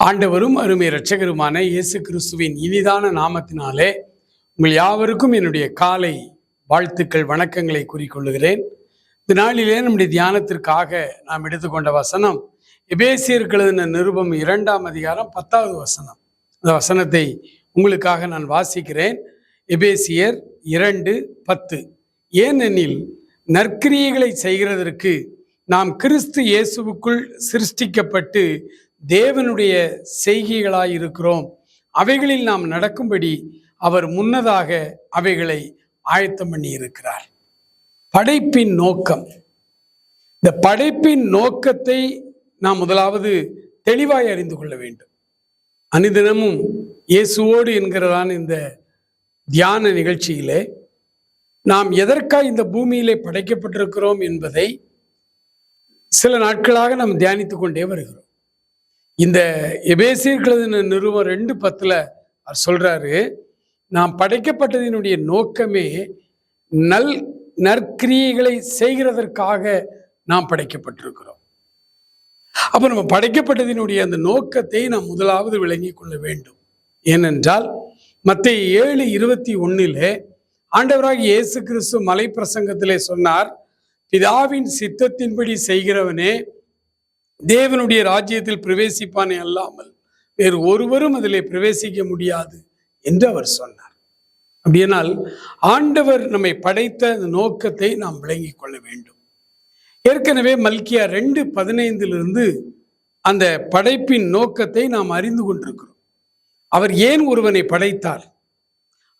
ஆண்டவரும் அருமை இரட்சகருமான இயேசு கிறிஸ்துவின் இனிதான நாமத்தினாலே உங்கள் யாவருக்கும் என்னுடைய காலை வாழ்த்துக்கள் வணக்கங்களை கூறிக்கொள்ளுகிறேன். இந்த நாளிலே நம்முடைய தியானத்திற்காக நாம் எடுத்துக்கொண்ட வசனம் எபேசியருக்கு நிருபம் இரண்டாம் அதிகாரம் பத்தாவது வசனம். அந்த வசனத்தை உங்களுக்காக நான் வாசிக்கிறேன். எபேசியர் இரண்டு பத்து. ஏனெனில் நற்கிரியைகளை செய்கிறதற்கு நாம் கிறிஸ்து இயேசுவுக்குள் சிருஷ்டிக்கப்பட்டு தேவனுடைய செய்கைகளாய் இருக்கிறோம். அவைகளில் நாம் நடக்கும்படி அவர் முன்னதாக அவைகளை ஆயத்தம் பண்ணி இருக்கிறார் படைப்பின் நோக்கம். இந்த படைப்பின் நோக்கத்தை நாம் முதலாவது தெளிவாய் அறிந்து கொள்ள வேண்டும். அனுதினமும் இயேசுவோடு என்கிறதான இந்த தியான நிகழ்ச்சியிலே நாம் எதற்காக இந்த பூமியிலே படைக்கப்பட்டிருக்கிறோம் என்பதை சில நாட்களாக நாம் தியானித்துக் கொண்டே வருகிறோம். இந்த எபேசியர்களது நிறுவனம் ரெண்டு பத்தில் அவர் சொல்கிறாரு நாம் படைக்கப்பட்டதினுடைய நோக்கமே நல் நற்கிரியைகளை செய்கிறதற்காக நாம் படைக்கப்பட்டிருக்கிறோம். அப்போ நம்ம படைக்கப்பட்டதினுடைய அந்த நோக்கத்தை நாம் முதலாவது விளங்கி கொள்ள வேண்டும். ஏனென்றால் மத்திய ஏழு இருபத்தி ஒன்னிலே ஆண்டவராக இயேசு கிறிஸ்து மலை பிரசங்கத்திலே சொன்னார் பிதாவின் சித்தத்தின்படி செய்கிறவனே தேவனுடைய ராஜ்யத்தில் பிரவேசிப்பானே அல்லாமல் வேறு ஒருவரும் அதிலே பிரவேசிக்க முடியாது என்று அவர் சொன்னார். அப்படியானால் ஆண்டவர் நம்மை படைத்த அந்த நோக்கத்தை நாம் விளங்கிக் கொள்ள வேண்டும். ஏற்கனவே மல்கியா ரெண்டு பதினைந்திலிருந்து அந்த படைப்பின் நோக்கத்தை நாம் அறிந்து கொண்டிருக்கிறோம். அவர் ஏன் ஒருவனை படைத்தார்?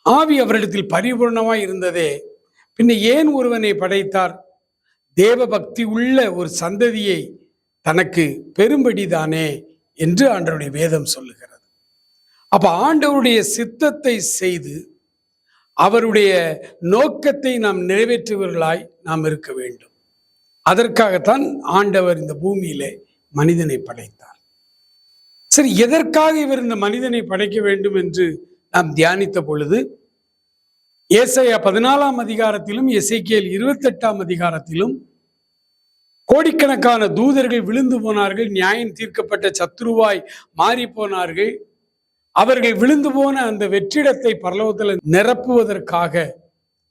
ஆவி அவரிடத்தில் பரிபூர்ணமாய் இருந்ததே பின்ன ஏன் ஒருவனை படைத்தார்? தேவ பக்தி உள்ள ஒரு சந்ததியை தனக்கு பெரும்படிதானே என்று ஆண்டவருடைய வேதம் சொல்லுகிறது. அப்ப ஆண்டவருடைய சித்தத்தை செய்து அவருடைய நோக்கத்தை நாம் நிறைவேற்றுவர்களாய் நாம் இருக்க வேண்டும். அதற்காகத்தான் ஆண்டவர் இந்த பூமியிலே மனிதனை படைத்தார். சரி எதற்காக இவர் இந்த மனிதனை படைக்க வேண்டும் என்று நாம் தியானித்த பொழுது ஏசையா பதினாலாம் அதிகாரத்திலும் எசைக்கியல் இருபத்தெட்டாம் அதிகாரத்திலும் கோடிக்கணக்கான தூதர்கள் விழுந்து போனார்கள் நியாயம் தீர்க்கப்பட்ட சத்ருவாய் மாறி போனார்கள். அவர்கள் விழுந்து போன அந்த வெற்றிடத்தை பரலோகத்தில் நிரப்புவதற்காக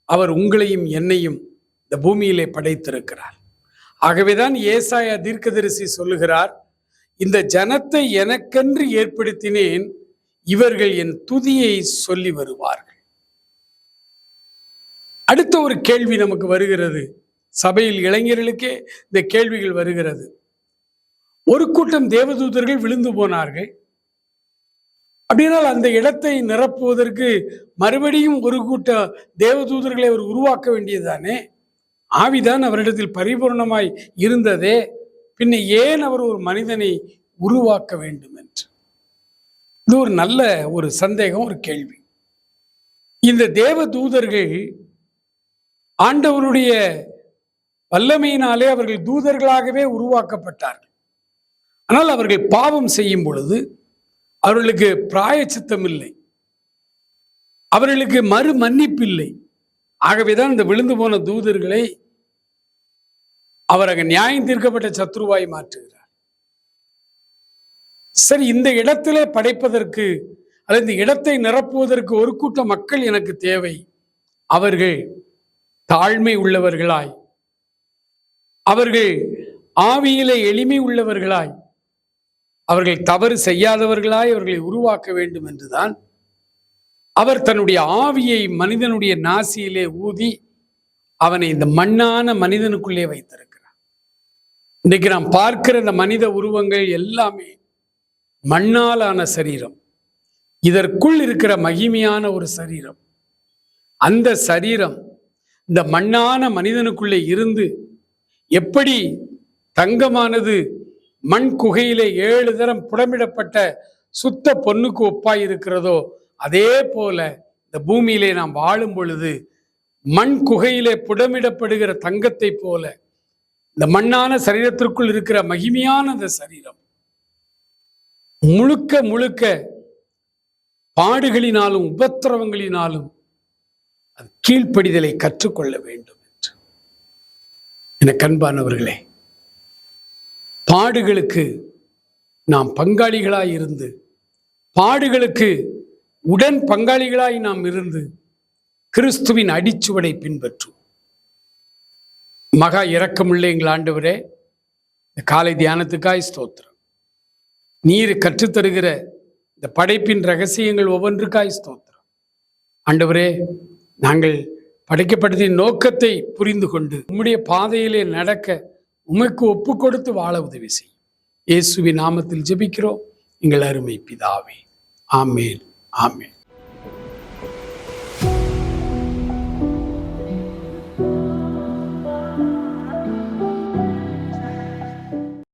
அவர் உங்களையும் என்னையும் இந்த பூமியிலே படைத்திருக்கிறார். ஆகவேதான் ஏசாயா தீர்க்கதரிசி சொல்லுகிறார் இந்த ஜனத்தை எனக்கென்று ஏற்படுத்தினேன் இவர்கள் என் துதியை சொல்லி வருவார்கள். அடுத்த ஒரு கேள்வி நமக்கு வருகிறது. சபையில் இளைஞர்களுக்கே இந்த கேள்விகள் வருகிறது. ஒரு கூட்டம் தேவதூதர்கள் விழுந்து போனார்கள். அப்படினால் அந்த இடத்தை நிரப்புவதற்கு மறுபடியும் ஒரு கூட்ட தேவதூதர்களை அவர் உருவாக்க வேண்டியதுதானே? ஆவிதான் அவரிடத்தில் பரிபூர்ணமாய் இருந்ததே. பின்ன ஏன் அவர் ஒரு மனிதனை உருவாக்க வேண்டும் என்று இது ஒரு நல்ல ஒரு சந்தேகம் ஒரு கேள்வி. இந்த தேவ தூதர்கள் ஆண்டவருடைய வல்லமையினாலே அவர்கள் தூதர்களாகவே உருவாக்கப்பட்டார்கள். ஆனால் அவர்கள் பாவம் செய்யும் பொழுது அவர்களுக்கு பிராயச்சித்தம் இல்லை அவர்களுக்கு மறு மன்னிப்பு இல்லை ஆகவேதான் இந்த விழுந்து போன தூதர்களை அவர் அங்க நியாயம் தீர்க்கப்பட்ட சத்ருவாய் மாற்றுகிறார். சரி இந்த இடத்திலே படைப்பதற்கு அல்லது இந்த இடத்தை நிரப்புவதற்கு ஒரு கூட்ட மக்கள் எனக்கு தேவை. அவர்கள் தாழ்மை உள்ளவர்களாய் அவர்கள் ஆவியிலே எளிமை உள்ளவர்களாய் அவர்கள் தவறு செய்யாதவர்களாய் அவர்களை உருவாக்க வேண்டும் என்றுதான் அவர் தன்னுடைய ஆவியை மனிதனுடைய நாசியிலே ஊதி அவனை இந்த மண்ணான மனிதனுக்குள்ளே வைத்திருக்கிறார். இன்றைக்கு நாம் பார்க்கிற இந்த மனித உருவங்கள் எல்லாமே மண்ணாலான சரீரம். இதற்குள் இருக்கிற மகிமையான ஒரு சரீரம். அந்த சரீரம் இந்த மண்ணான மனிதனுக்குள்ளே இருந்து எப்படி தங்கமானது மண் குகையிலே ஏழு தரம் புடமிடப்பட்ட சுத்த பொண்ணுக்கு ஒப்பாய் இருக்கிறதோ அதே போல இந்த பூமியிலே நாம் வாழும் பொழுது மண் குகையிலே புடமிடப்படுகிற தங்கத்தை போல இந்த மண்ணான சரீரத்திற்குள் இருக்கிற மகிமையான அந்த சரீரம் முழுக்க முழுக்க பாடுகளினாலும் உபத்திரவங்களினாலும் அது கீழ்ப்படிதலை கற்றுக்கொள்ள வேண்டும். என கண்பானவர்களே பாடுகளுக்கு நாம் பங்காளிகளாய் இருந்து பாடுகளுக்கு உடன் பங்காளிகளாய் நாம் இருந்து கிறிஸ்துவின் அடிச்சுவடை பின்பற்றும். மகா இரக்கமுள்ள எங்கள் ஆண்டவரே இந்த காலை தியானத்துக்காய் ஸ்தோத்திரம். நீர் கற்றுத்தருகிற இந்த படைப்பின் ரகசியங்கள் ஒவ்வொன்றுக்காய் ஸ்தோத்திரம். ஆண்டவரே நாங்கள் படைக்கப்பட்டதின் நோக்கத்தை புரிந்து கொண்டு உம்முடைய பாதையிலே நடக்க உமக்கு ஒப்பு கொடுத்து வாழ உதவி செய். இயேசுவின் நாமத்தில் ஜெபிக்கிறோம். எங்கள் அருமை பிதாவே. ஆமேன். ஆமேன்.